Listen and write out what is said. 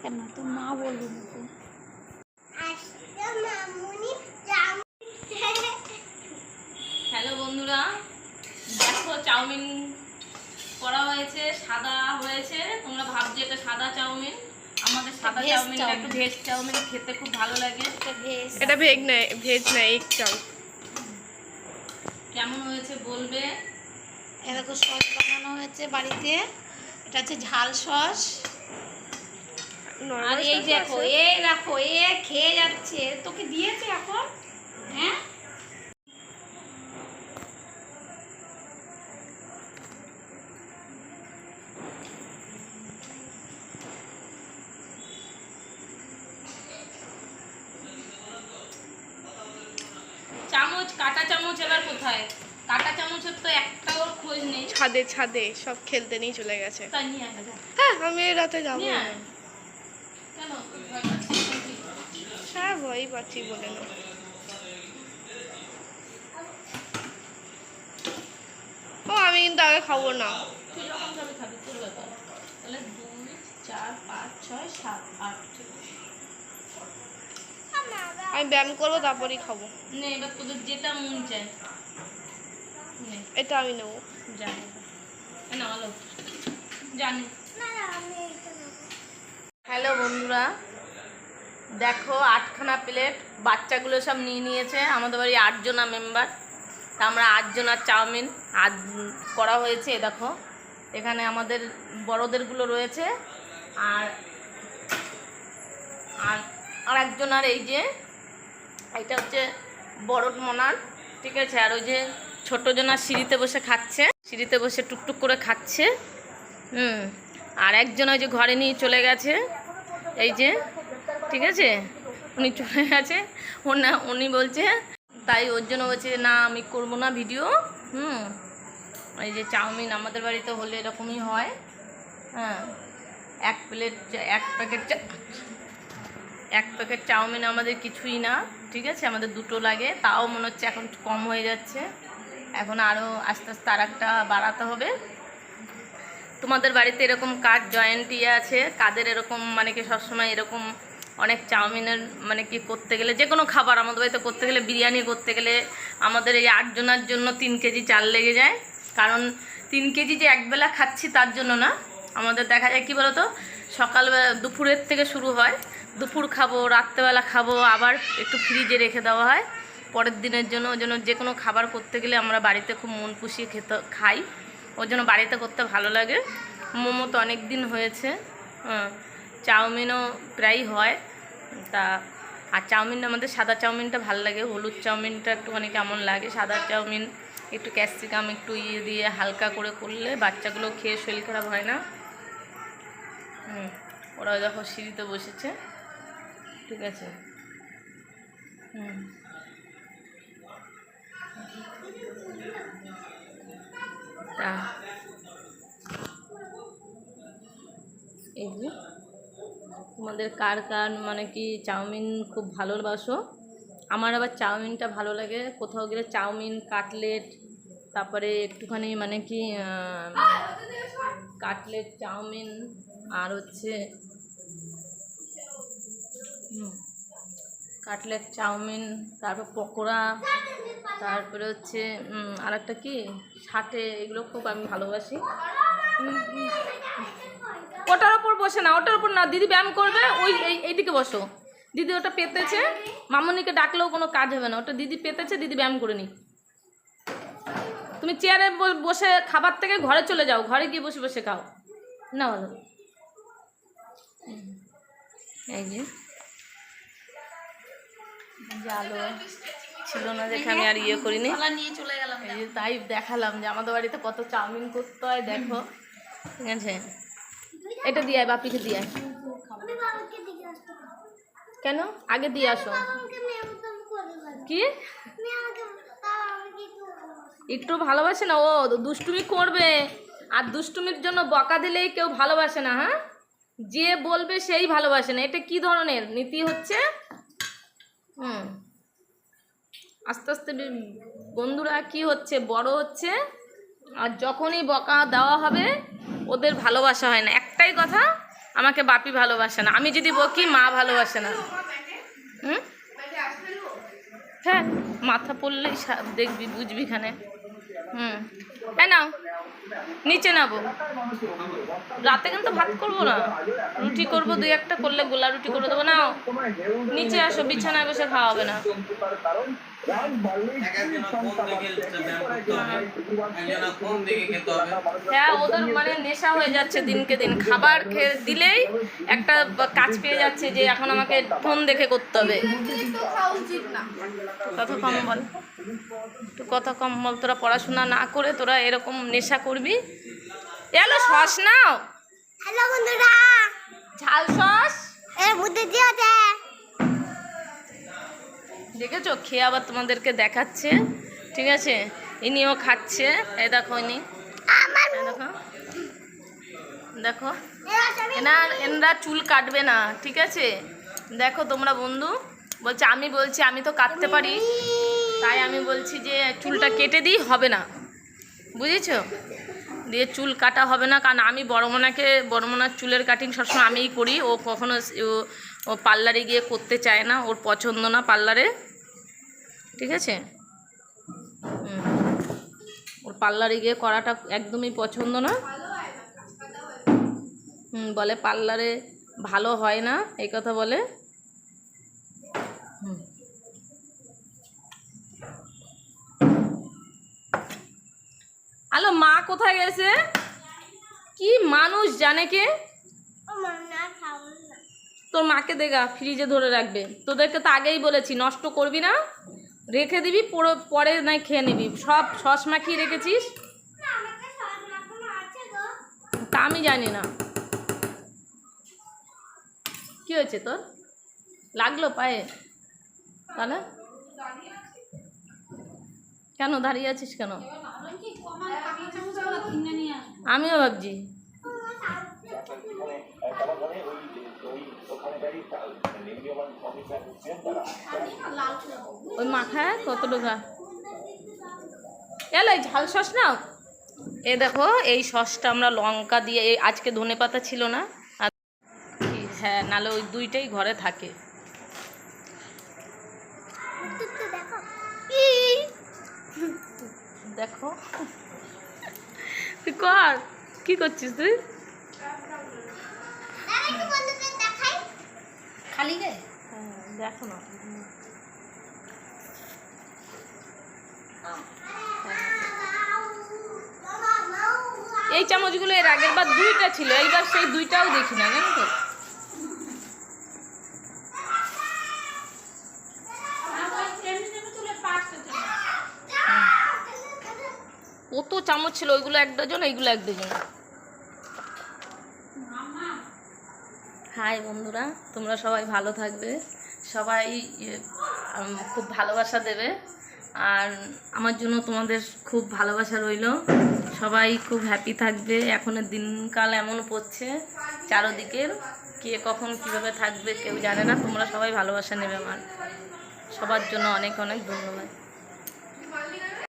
কেন? তোর মা বলবি নাকি? হ্যালো বন্ধুরা দেখো চাউমিন করা হয়েছে সাদা হয়েছে। তোমরা ভাবছ এটা সাদা চাউমিন? আমাদের সাদা ভেজ চাউমিনটা একটু ভেজ চাউমিন খেতে খুব ভালো লাগে। এটা ভেজ। এটা ভেজ নাই ভেজ নাই চাউ কেমন হয়েছে বলবে? এরকম সস বানানো হয়েছে বাড়িতে। এটা হচ্ছে ঝাল সস। আর এই দেখো এই দেখো এ খেয়ে যাচ্ছে। তোকে দিয়েছে এখন হ্যাঁ? চামচ কাটা চামচ এবার কোথায়? কাটা চামচের তো একটাও খোঁজ নেই। ছাদে ছাদে সব খেলতে নিয়ে চলে গেছে। হ্যাঁ আমি রাতে যাব নিয়ে না। আয়। কেন ভয় পাচ্ছিস নাকি? হ্যাঁ ভয়ই পাচ্ছি বলে না। ও আমি কিন্তু আগে খাব না। তুই যখন যাবি খাবি তোর ব্যাপার। তাহলে দুই চার পাঁচ ছয় সাত আট। আমি ব্যায়াম করব তারপরেই খাব। নে এবার তোদের যেটা মন চায়। এটা আমি নেব। জানি না। জানি হ্যালো বন্ধুরা দেখো, আটখানা প্লেট বাচ্চাগুলো সব নিয়ে নিয়েছে। আমাদের বাড়ি আটজনা মেম্বার তা আমরা আটজনার চাউমিন। আজ করা হয়েছে দেখো। এখানে আমাদের বড়দেরগুলো রয়েছে। আর আর আর একজনার এই যে, এটা হচ্ছে বড় মনার, ঠিক আছে? আর ওই যে ছোটো জনার সিঁড়িতে বসে খাচ্ছে। সিঁড়িতে বসে টুকটুক করে খাচ্ছে। হুম, আর একজন ওই যে ঘরে নিয়ে চলে গেছে। এই যে ঠিক আছে? উনি চলে গেছে। ওর না উনি বলছে, তাই ওর জন্য বলছে না, আমি করব না ভিডিও। হুম। এই যে চাউমিন আমাদের বাড়িতে হলে এরকমই হয়। হ্যাঁ। এক প্লেট এক প্যাকেট এক প্যাকেট চাউমিন আমাদের কিছুই না। ঠিক আছে? আমাদের দুটো লাগে। তাও মনে হচ্ছে এখন কম হয়ে যাচ্ছে। এখন আরও আস্তে আস্তে আর একটা বাড়াতে হবে। তোমাদের বাড়িতে এরকম কার জয়েন্ট ইয়ে আছে? কাদের এরকম মানে কি সবসময় এরকম অনেক চাউমিনের মানে কি করতে গেলে, যে কোনো খাবার আমাদের বাড়িতে করতে গেলে, বিরিয়ানি করতে গেলে আমাদের এই আটজনার জন্য তিন কেজি চাল লেগে যায়। কারণ তিন কেজি যে একবেলা খাচ্ছি তার জন্য না। আমাদের দেখা যায় কি বলতো, সকালবেলা দুপুরের থেকে শুরু হয়। দুপুর খাব, রাত্রেবেলা খাব, আবার একটু ফ্রিজে রেখে দেওয়া হয়। পরের দিনের জন্য ওই জন্য যে কোনো খাবার করতে গেলে আমরা বাড়িতে খুব মন পুষিয়ে খেতে খাই। ওর জন্য বাড়িতে করতে ভালো লাগে। মোমো তো অনেক দিন হয়েছে। হ্যাঁ চাউমিনও প্রায়ই হয়। তা, আর চাউমিন আমাদের সাদা চাউমিনটা ভালো লাগে, হলুদ চাউমিনটা একটুখানি কেমন লাগে? সাদা চাউমিন, একটু ক্যাপসিকাম, একটু ইয়ে দিয়ে হালকা করে করলে বাচ্চাগুলো খেয়ে শরীর খারাপ হয় না। হুম, ওরা যখন সিঁড়িতে বসেছে। ঠিক আছে? হুম। তা, এই তোমাদের কার কার মানে কি চাউমিন খুব ভালোবাসো আমার আবার চাউমিনটা ভালো লাগে। কোথাও গেলে চাউমিন, কাটলেট, তারপরে একটুখানি মানে কি কাটলেট, চাউমিন, আর হচ্ছে কাটলেট, চাউমিন, তারপর পকোড়া, তারপরে হচ্ছে আর একটা কি ষাটে এগুলো খুব আমি ভালোবাসি। বসে না, ওটার ওপর না, দিদি ব্যায়াম করবে, ওই, এই, এইদিকে বসো। দিদি ওটা পেতেছে, মামনিকে ডাকলেও কোনো কাজ হবে না, ওটা দিদি পেতেছে, দিদি ব্যায়াম করে নি তুমি চেয়ারে বসে খাবার থেকে ঘরে চলে যাও, ঘরে গিয়ে বসে বসে খাও। না ভালো এই যে। ছিল না দেখে আমি আর ইয়ে করিনি। নিয়ে চলে গেলাম তাই দেখালাম যে আমাদের বাড়িতে কত চাউমিন করতে হয়, দেখো। ঠিক আছে? এটা দিয়ে বাপিকে দিয়ে আয়। কেন? আগে দিয়ে আসো। কি? একটু ভালোবাসে না? ও, দুষ্টুমি করবে। আর দুষ্টুমির জন্য বকা দিলেই কেউ ভালোবাসে না হ্যাঁ? যে বলবে সেই ভালোবাসে না। এটা কি ধরনের? নীতি হচ্ছে? হুম। আস্তে আস্তে বন্ধুরা কি হচ্ছে? বড় হচ্ছে। আর যখনই বকা দেওয়া হবে ওদের ভালোবাসা হয় না। একটাই কথা, আমাকে বাপি ভালোবাসে না। আমি যদি বকি, মা ভালোবাসে না। হুম? হ্যাঁ মাথা পড়লেই দেখবি, বুঝবি খানে হুম। হ্যাঁ নাও, নিচে নাবো। রাতে কিন্তু ভাত করব না। রুটি করব, দুই একটা করলে গোলা রুটি করে দেবো। নাও, নিচে আসো, বিছানায় বসে খাওয়া হবে না। হ্যাঁ ওদের মানে নেশা হয়ে যাচ্ছে দিনকে দিন। খাবার খেয়ে দিলেই একটা কাজ পেয়ে যাচ্ছে যে এখন আমাকে ফোন দেখে করতে হবে। কথা কম বল। একটু কথা কম বল তোরা পড়াশোনা না করে তোরা এরকম নেশা করবি? এলো সস নাও। হ্যালো বন্ধুরা। ঝাল সস এর মধ্যে দিয়ে দে। দেখেছ? খেয়ে আবার তোমাদেরকে দেখাচ্ছে। ঠিক আছে? ইনিও খাচ্ছে। এই দেখো ইনি। দেখো। দেখো। এনার এনরা চুল কাটবে না ঠিক আছে? দেখো তোমরা বন্ধু বলছে আমি বলছি আমি তো কাটতে পারি। তাই আমি বলছি যে চুলটা কেটে দিই হবে না। বুঝেছ? দিয়ে চুল কাটা হবে না, কারণ আমি বড়মনাকে, বড়মনার চুলের কাটিং সবসময় আমিই করি। ও কখনো ও- পার্লারে গিয়ে করতে চায় না, ওর পছন্দ না পার্লারে। ঠিক আছে। ওর পার্লারে গিয়ে করাটা একদমই পছন্দ না। হুম, বলে পার্লারে ভালো হয় না, এই কথা বলে। হ্যালো মা কোথায় গেছে? কি মানুষ জানে কে? তোর মাকে দেখা ফ্রিজে ধরে রাখবে। তোদেরকে তো আগেই বলেছি নষ্ট করবি না। রেখে দিবি পরে নাই খেয়ে নিবি। সব সস মাখিয়ে রেখেছিস? তা আমি জানি না। কি হয়েছে তোর? লাগল পায়ে? তাহলে? কেন দাঁড়িয়ে আছিস কেন? আমিও ভাবছি। ওই মাখায় কত টাকা এলো, এই ঝাল সস নাও। এ দেখো, এই সসটা আমরা লঙ্কা দিয়ে আজকে ধনে পাতা ছিল না। হ্যাঁ নালে ওই দুইটাই ঘরে থাকে। দেখো। দেখো। তুই কর। কি করছিস তুই? দাঁড়া একটু বন্ধুদের দেখাই। খালি রে হ্যাঁ, দেখো না। এই চামচগুলো এর আগের বার দুইটা ছিল এইবার সেই দুইটাও দেখি না জানো তো? কত চামচ ছিল ওইগুলো এক ডজন এইগুলো এক ডজন। হাই বন্ধুরা তোমরা সবাই ভালো থাকবে। সবাই ইয়ে, খুব ভালোবাসা দেবে। আর আমার জন্য তোমাদের খুব ভালোবাসা রইল। সবাই খুব হ্যাপি থাকবে। এখনের দিনকাল এমন পড়ছে চারোদিকের। কে কখন কীভাবে থাকবে কেউ জানে না। তোমরা সবাই ভালোবাসা নেবে আমার। সবার জন্য অনেক অনেক ধন্যবাদ।